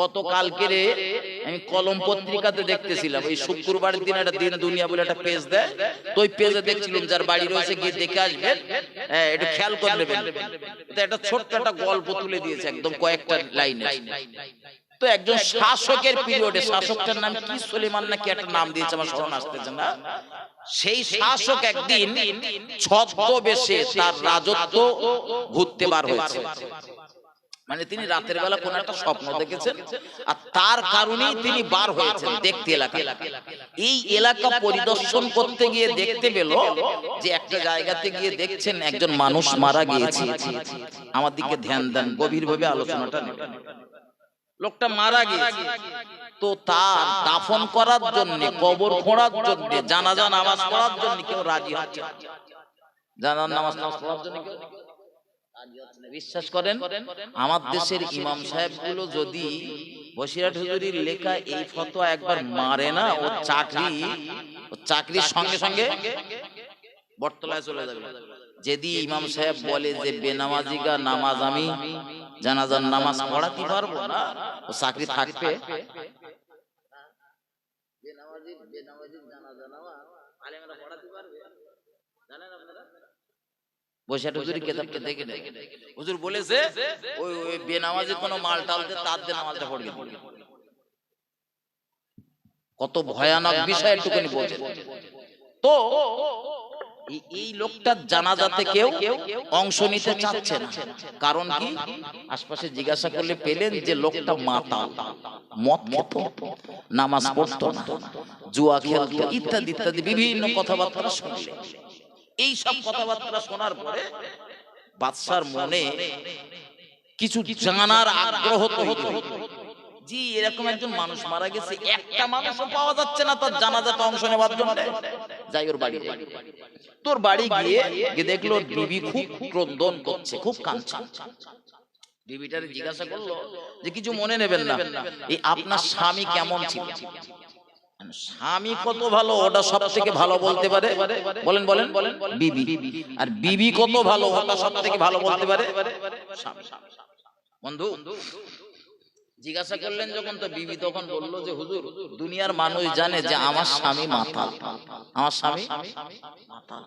গতকালকে আমি কলম পত্রিকাতে দেখতেছিলাম, এই শুক্রবারের দিন একটা দিন দুনিয়া বলে একটা পেজ দেয়, তো ওই পেজে দেখছিলাম যার বাড়ি রয়েছে, গিয়ে দেখে আসবেন হ্যাঁ একটু খেয়াল করে নেবেন। একটা ছোট্ট একটা গল্প তুলে দিয়েছে একদম কয়েকটা লাইনে। তো একজন শাসকের পিরিয়ডে শাসকটার নাম কি সুলেমান নাকি একটা নাম দিয়েছে, আমার স্মরণ আসতেছে না। সেই শাসক একদিন ছদ্মবেশে তার রাজত্ব ঘুরতে বার হয়েছে। মানে তিনি রাতের বেলা কোন একটা স্বপ্ন দেখেছেন, আর তার কারণেই তিনি বার হয়েছেন দেখতে এলাকা এই এলাকা পরিদর্শন করতে গিয়ে দেখতে পেল যে একটা জায়গাতে গিয়ে দেখছেন একজন মানুষ মারা গিয়েছে আমার দিকে ধ্যান দেন, গভীরভাবে আলোচনাটা লোকটা মারা গিয়েছে তো তার দাফন করার জন্য, কবর খোঁড়ার জন্য, জানাজা নামাজ পড়ার জন্য কেউ রাজি হচ্ছে না। জানার নামাজ নামাজ পড়ার জন্য কেউ। বিশ্বাস করেন আমার দেশের ইমাম সাহেবগুলো যদি বসিরহাট হুজুরির লেখা এই ফতোয়া একবার মারে না ও চাকরি ও চাকরির সঙ্গে সঙ্গে বটতলায় চলে যাবে। যদি ইমাম সাহেব বলে যে বেনামাজিগা নামাজ আমি জানাজার নামাজ পড়াতে পারব না ও চাকরি থাকবে। বেনামাজির বেনামাজির জানাজা নামাজ আলেমরা পড়াতে পারবে? জানেন আপনারা? কত ভয়ানক বিষয় একটুখানি বলছে। তো এই- লোকটার জানাজাতে কেউ অংশ নিতে চাচ্ছে না। কারণ কি? আশপাশে জিজ্ঞাসা করলে পেলেন যে লোকটা মাতা নামাজ পড়তো জুয়া খেলতো, ইত্যাদি ইত্যাদি, বিভিন্ন কথাবার্তা শুনলেন এই সব কথাবার্তা শোনার পরে বাদশার মনে কিছু জানার আগ্রহ। জি এরকম একজন মানুষ মারা গেছে একটা মানুষ পাওয়া যাচ্ছে না তার জানাজাটা অংশ নেওয়ার জন্য। যাই ওর বাড়ি তোর বাড়ি গিয়ে গিয়ে দেখল বিবি খুব ক্রন্দন করছে খুব কাঁদছে। বিবিটারে জিজ্ঞাসা করল যে কিছু মনে নেবেন না? এই আপনার স্বামী কেমন ছিল? স্বামী কত ভালো ওটা সব থেকে ভালো বলতে পারে। বলেন বলেন। বলেন বিবি। আর বিবি কত ভালো ওটা সব থেকে ভালো বলতে পারে? বন্ধু জিজ্ঞাসা করলেন যখন তো বিবি তখন বলল যে হুজুর দুনিয়ার মানুষ জানে যে আমার স্বামী মাতাল। আমার স্বামী মাতাল।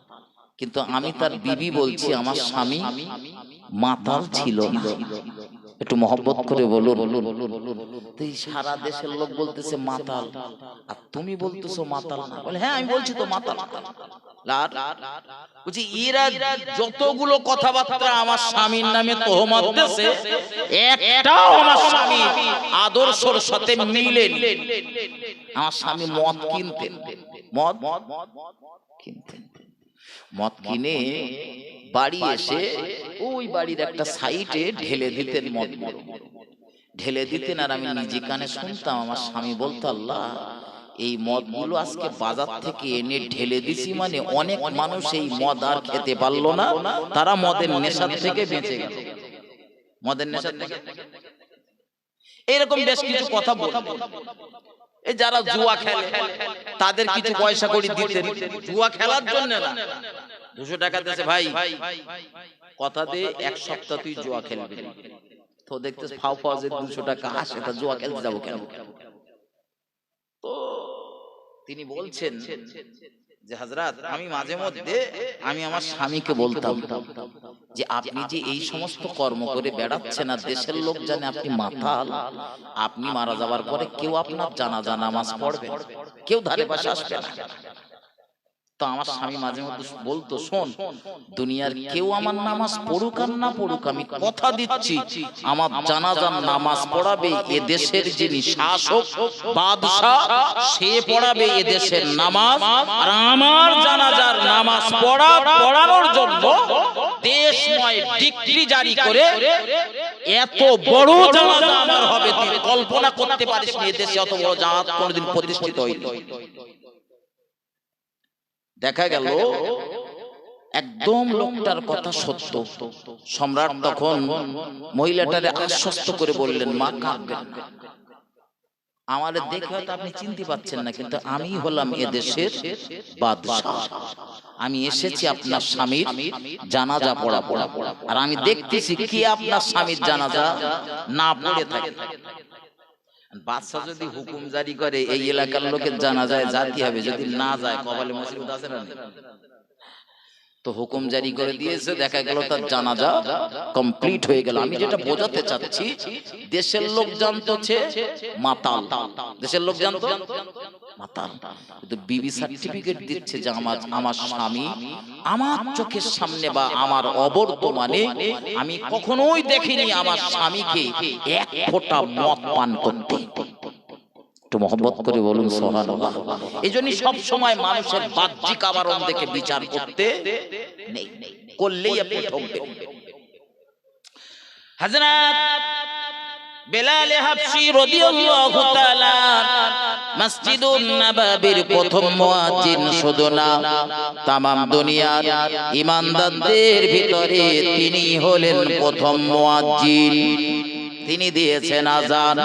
কিন্তু আমি তার বিবি বলছি আমার স্বামী মাতাল ছিল না। একটু মহব্বত করে বলুন। তো সারা দেশের লোক বলতেছে মাতাল। আর তুমি বলতেছো মাতাল না। বলে হ্যাঁ আমি বলছি তো মাতাল। বলছি এরা যতগুলো কথাবার্তা আমার স্বামীর নামে তোহমত দেশে একটাও আমার স্বামী আদর্শর সাথে মিলেন আমার স্বামী মদ কিনতেন। মদ? কিনতেন। মদ কিনে বাড়ি এসে ওই বাড়ির একটা সাইটে ঢেলে দিতেন মদ। ঢেলে দিতেন আর আমি নিজে কানে শুনতাম। আমার স্বামী বলতো, আল্লাহ, এই মদগুলো আজকে বাজার থেকে এনে ঢেলে দিছি মানে অনেক মানুষ এই মদ আর খেতে পারল না। তারা মদের নেশার থেকে বেঁচে গেল। মদের নেশার থেকে এরকম বেশ কিছু কথা বল যারা জুয়া খেলে, তাদের কিছু পয়সা করে দিতেন জুয়া খেলার জন্য না। দুশো টাকা দিয়েছে ভাই, কথা দিয়ে এক সপ্তাহ তুই জুয়া খেলবি। তো দেখতে ফাও ফাও যে দুশো টাকা আসে তা জুয়া খেলতে যাব কেন? তো তিনি বলছেন যে হাজরাত আমি মাঝে মধ্যে আমি আমার স্বামীকে বলতাম যে আপনি যে এই সমস্ত কর্ম করে বেড়াচ্ছেন আর দেশের লোক জানে আপনি মাতাল। আপনি মারা যাওয়ার পরে কেউ আপনার জানাজা নামাজ পড়বে? কেউ ধারে পাশে আসবে না। আমার স্বামী মাঝে মধ্যে বলতো শোন দুনিয়ার কেউ আমার নামাজ পড়ুক আর না পড়ুক আমি কথা দিচ্ছি আমার জানাজার নামাজ পড়াবে এ দেশের যিনি শাসক বাদশাহ সে পড়াবে এ দেশের নামাজ। আর আমার জানাজার নামাজ পড়া পড়ানোর জন্য দেশময় ডিক্রি জারি করে এত বড় জানাজা আমার হবে তুই কল্পনা করতে পারিস না এ দেশে অত বড় জানাজ কোনোদিন প্রতিষ্ঠিত হয়নি। দেখা গেল একদম লোকটার কথা সত্য। সম্রাট তখন মহিলাটারে আশ্বস্ত করে বললেন মা কাঁদবেন না। আমাদের দেখে হয়তো আপনি চিনতে পাচ্ছেন না কিন্তু আমি হলাম এদেশের বাদশাহ। আমি এসেছি আপনার স্বামীর জানাজা পড়া পড়া পড়া আর আমি দেখতেছি কি আপনার স্বামীর জানাজা না পড়ে থাকে। বাদশা যদি হুকুম জারি করে এই এলাকার লোকের জানা যায় জাতি হবে। যদি না যায় কপালে মুসিবত আছে না? তো হুকুম জারি করে দিয়েছে দেখা গেল তার জানাজা কমপ্লিট হয়ে গেল। আমি যেটা বোঝাতে চাচ্ছি দেশের লোক জানতো ছে মাতাল। দেশের লোক জানতো মাতাল। কিন্তু বিবি সার্টিফিকেট দিচ্ছে যে আমার আমার স্বামী আমার চোখের সামনে বা আমার অবর্তমানে আমি কখনোই দেখিনি আমার স্বামীকে এক ফোঁটা মদ পান করতে। একটু মহব্বত করে বলুন সোহান এই সময় মানুষের বাহ্যিক আবরণ দেখে বিচার করতে নেই। করলেই আপনি ঠকবেন হযরত বেলাল হাবশি রাদিয়াল্লাহু তাআলা মসজিদুন নববীর প্রথম মুয়াজ্জিন শুধু না তামাম দুনিয়ার ভিতরে তিনি হলেন প্রথম মুয়াজ্জিন। তিনি দিয়েছেন আজান।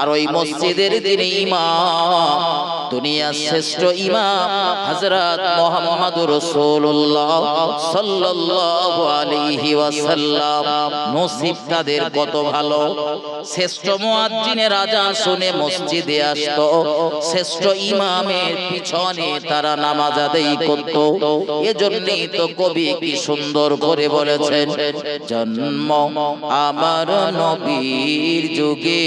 আর ওই মসজিদের তিনি ইমাম। দুনিয়ার শ্রেষ্ঠ ইমাম হযরত মুহাম্মদ রাসূলুল্লাহ সাল্লাল্লাহু আলাইহি ওয়াসাল্লাম। নসিব তাদের কত ভালো? শ্রেষ্ঠ মুয়াজ্জিনের আজান শুনে মসজিদে আসতো। শ্রেষ্ঠ ইমামের পিছনে তারা নামাজ আদায় করত। এজন্যই তো কবি কি সুন্দর করে বলেছেন, জন্ম আমার নবীর যুগে।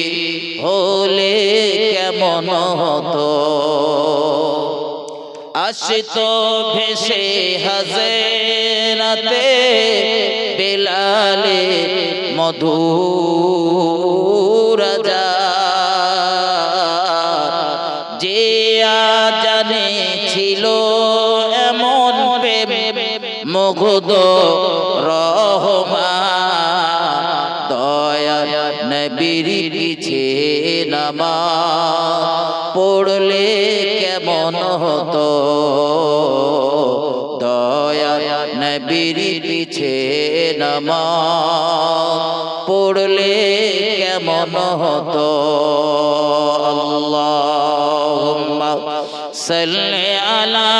হলে কেমন হতো? আসিত ভেসে হাজেরাতে বেলালে মধুরাজা যে জানে ছিল এমন প্রেম, মগধ রহমা নামা পড়লে কেমন হতো? দয়া নবীর পিছে নামা পড়লে কেমন হতো? আল্লাহুম্মা সাল্লি আলা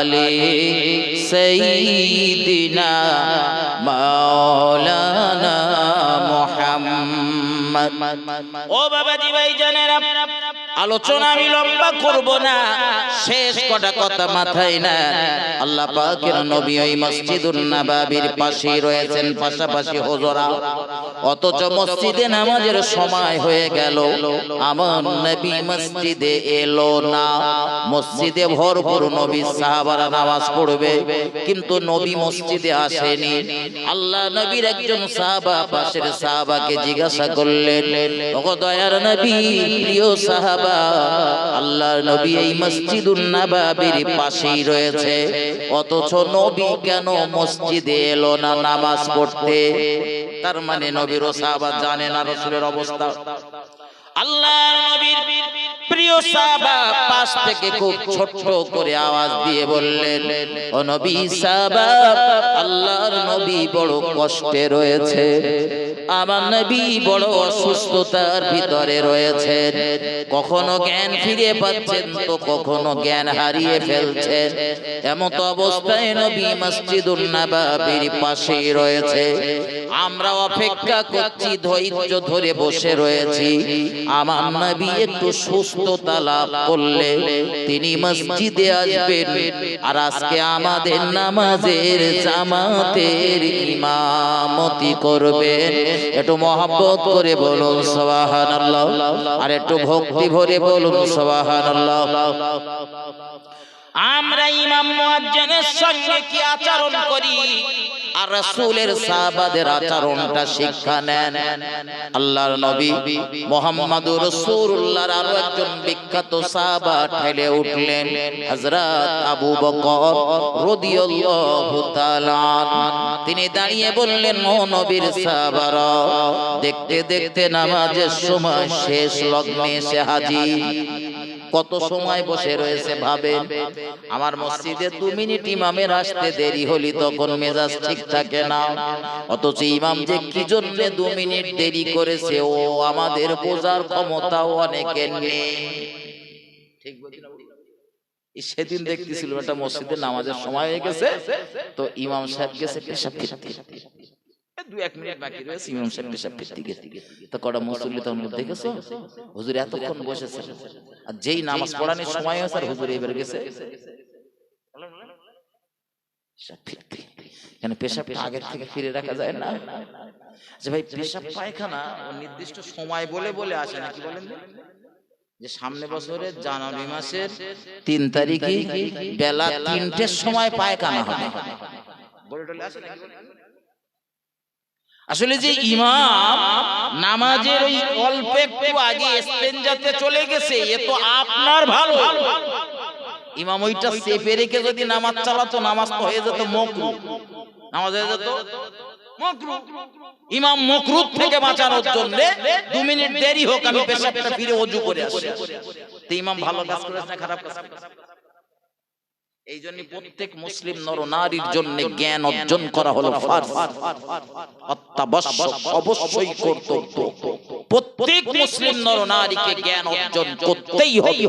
আলে সঈদিনা মৌলানা মোহাম্মদ। ও বাবা জি ভাই জনের আলোচনা আমি লম্বা করব না। শেষ কটা কথা মাথায় না। আল্লাহ পাকের নবী ওই মসজিদুন নববীর পাশে রয়েছেন, পাশাপাশি হুজুরা। অথচ মসজিদে নামাজের সময় হয়ে গেল। আমার নবী মসজিদে এলো না। মসজিদে ভরপুর নবী সাহাবারা নামাজ পড়বে। কিন্তু নবী মসজিদে আসেনি। আল্লাহ নবীর একজন সাহাবা, পাশের সাহাবাকে জিজ্ঞাসা করলেন, ওগো দয়ার নবী, প্রিয় সাহাবা আল্লাহ নবী এই পাশেই রয়েছে। অথচ নবী কেন মসজিদে এলো না নামাজ পড়তে? তার মানে নবীর সাহাবা জানে না রসুলের অবস্থা। আল্লাহ প্রিয় পাশ থেকে খুব ছোট্ট করে আওয়াজ দিয়ে নবী বড় কষ্টে রয়েছে। আমার নবী বড় অসুস্থতার ভিতরে রয়েছেন। কখনো জ্ঞান ফিরে পাচ্ছেন তো কখনো জ্ঞান হারিয়ে ফেলছেন। এমত অবস্থায় নবী মসজিদুল নবাবির পাশেই রয়েছে। আমরা অপেক্ষা করছি, ধৈর্য ধরে বসে রয়েছি। আমার নবী একটু সুস্থতা লাভ করলে তিনি মসজিদে আসবেন। আর আজকে আমাদের নামাজের জামাতের ইমামতি করবেন। একটু মহাব্বত করে বলুন সবাহান আর একটু ভক্তি ভরে বলুন সুবহানাল্লাহ। আমরা ইমাম মুয়াজ্জিনের সঙ্গে কি আচরণ করি? আর রাসূলের সাহাবাদের আচরণটা শিক্ষা নেন। আল্লাহর নবী মুহাম্মদুর রাসূলুল্লাহর আরও একজন বিখ্যাত সাহাবা ঠেলে উঠলেন, হযরত আবু বকর রাদিয়াল্লাহু তাআলা তিনি দাঁড়িয়ে বললেন, ও নবীর সাহাবারা, দেখতে দেখতে নামাজের সময় শেষ লগ্নে এসে হাজির। কত সময় বসে রয়েছে ভাবেন আমার মসজিদে দু মিনিট ইমামের আসতে দেরি হলি তখন মেজাজ ঠিক থাকে না। অথচ ইমাম যে কি জন্য দু মিনিট দেরি করেছে, ও আমাদের বোঝার ক্ষমতাও অনেকের নেই। ঠিক সেদিন দেখতেছিল একটা মসজিদে নামাজের সময় হয়ে গেছে, তো ইমাম সাহেব গেছে পেশাব দু এক মিনিট বাকি রয়েছে ইমাম সাহেব পেশাব ফিরতে তো কটা মুসল্লি তখন দেখেছ? হুজুর এতক্ষণ বসেছে আর যেই নামাজ পড়ানোর সময় হয়েছে আর হুজুর এবার গেছে। পেশাব আগের থেকে ফিরে রাখা যায় না। যে ভাই পেশাব পায়খানা নির্দিষ্ট সময় বলে বলে আসে না কি বলেন যে সামনে বছরের জানুয়ারি মাসের তিন তারিখে বেলা তিনটের সময় পায়খানা হবে। বলে টলে আসে নাকি? আসলে যে ইমাম নামাজের ওই অল্প একটু আগে স্পেঞ্জাতে চলে গেছে এ তো আপনার ভালো। ইমাম ওইটা চেপে রেখে যদি নামাজ চালাতো নামাজ তো হয়ে যেত মকরু নামাজ হয়ে যেত ইমাম মকরুত থেকে বাঁচানোর জন্য দু মিনিট দেরি হোক আমি পেশাবটা ফিরে অজু করে আসি। তো ইমাম ভালো কাজ করেছে না খারাপ কাজ করেছে? এই জন্য প্রত্যেক মুসলিম নর নারীর জন্য জ্ঞান অর্জন করা হলো অত্যাবশ্যক অবশ্যই কর্তব্য। প্রত্যেক মুসলিম নর নারীকে জ্ঞান অর্জন করতেই হবে।